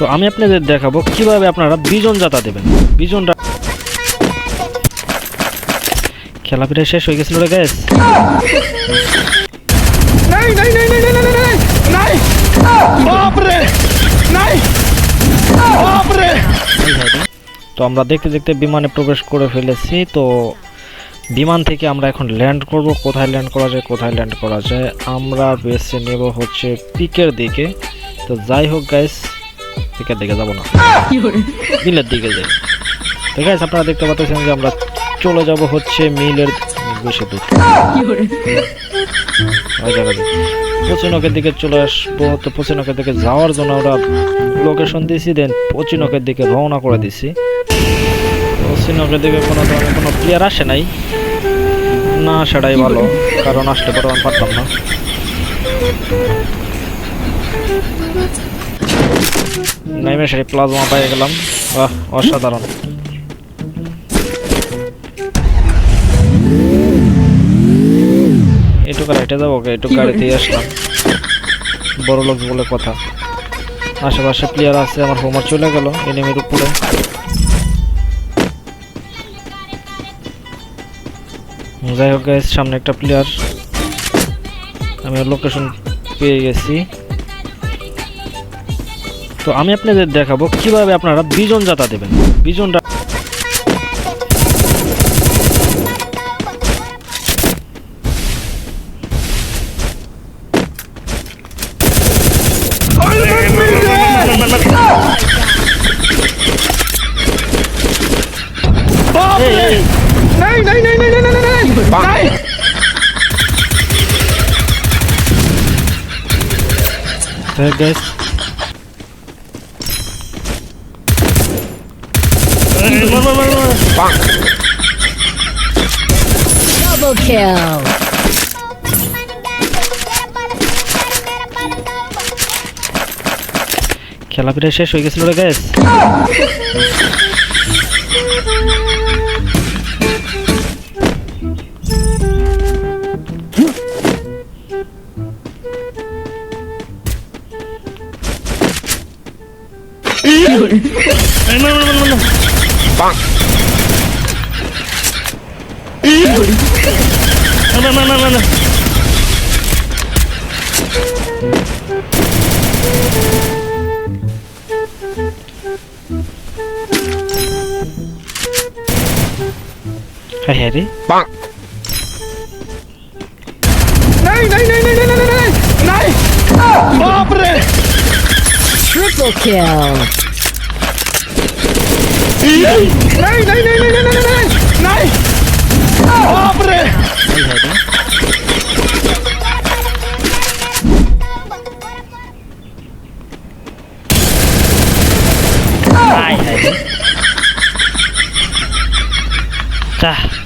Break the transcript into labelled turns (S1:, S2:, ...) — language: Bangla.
S1: তো আমি আপনাদের দেখাবো কীভাবে আপনারা বিজন জাতা দেবেন। বিজন খেলা পিঠা শেষ হয়ে গেছিল রে তো আমরা দেখতে দেখতে বিমানে প্রবেশ করে ফেলেছি তো বিমান থেকে আমরা এখন ল্যান্ড করব। কোথায় ল্যান্ড করা যায় কোথায় ল্যান্ড করা যায় আমরা বেছে নেব হচ্ছে পিকের দিকে। তো যাই হোক গাইস পিকের দিকে যাব না। মিলের দিকে যাই। তো গাইস আপনারা দেখতে পাচ্ছেন যে আমরা চলে যাব হচ্ছে মিলের বেশি দূর। ওই দিকে চলে আসব। তো পশ্চিমকের দিকে যাওয়ার জন্য আমরা লোকেশন দিয়েছি দেন পশ্চিমকের দিকে রওনা করে দিছি পশ্চিমকের দিকে কোনো ধরনের কোনো প্লেয়ার আসে নাই। না সেটাই ভালো কারণ আমি পারতাম না। নাইমে সেই প্লাজমা পেয়ে গেলাম। বাহ অসাধারণ। এটুকু রাইটে যাব ওকে একটু গাড়িতেই আসলাম। বড় লোক বলে কথা। আশেপাশে প্লেয়ার আছে আমার হোমার চলে গেল এনিমির উপরে যাই হোক সামনে একটা প্লেয়ার আমি লোকেশন পেয়ে গেছি। तो हमें अपने देखो क्यों अपनारा बीजन जता देवें बीजन
S2: गैस Bora. Double kill. খেলা পিঠা শেষ হয়ে গেছিল
S1: রে gas
S3: No, no,
S1: no. Bonk. No, no, no, no, no, no. Hai hai
S2: đi. Bonk. Này, này, này, này, này, này, này,
S3: này. Này.
S2: Bóp rồi. Triple kill. Nee, nee, nee, nee, nee,
S1: nee, nee, nee. Nee. Abre. Nee. Daar.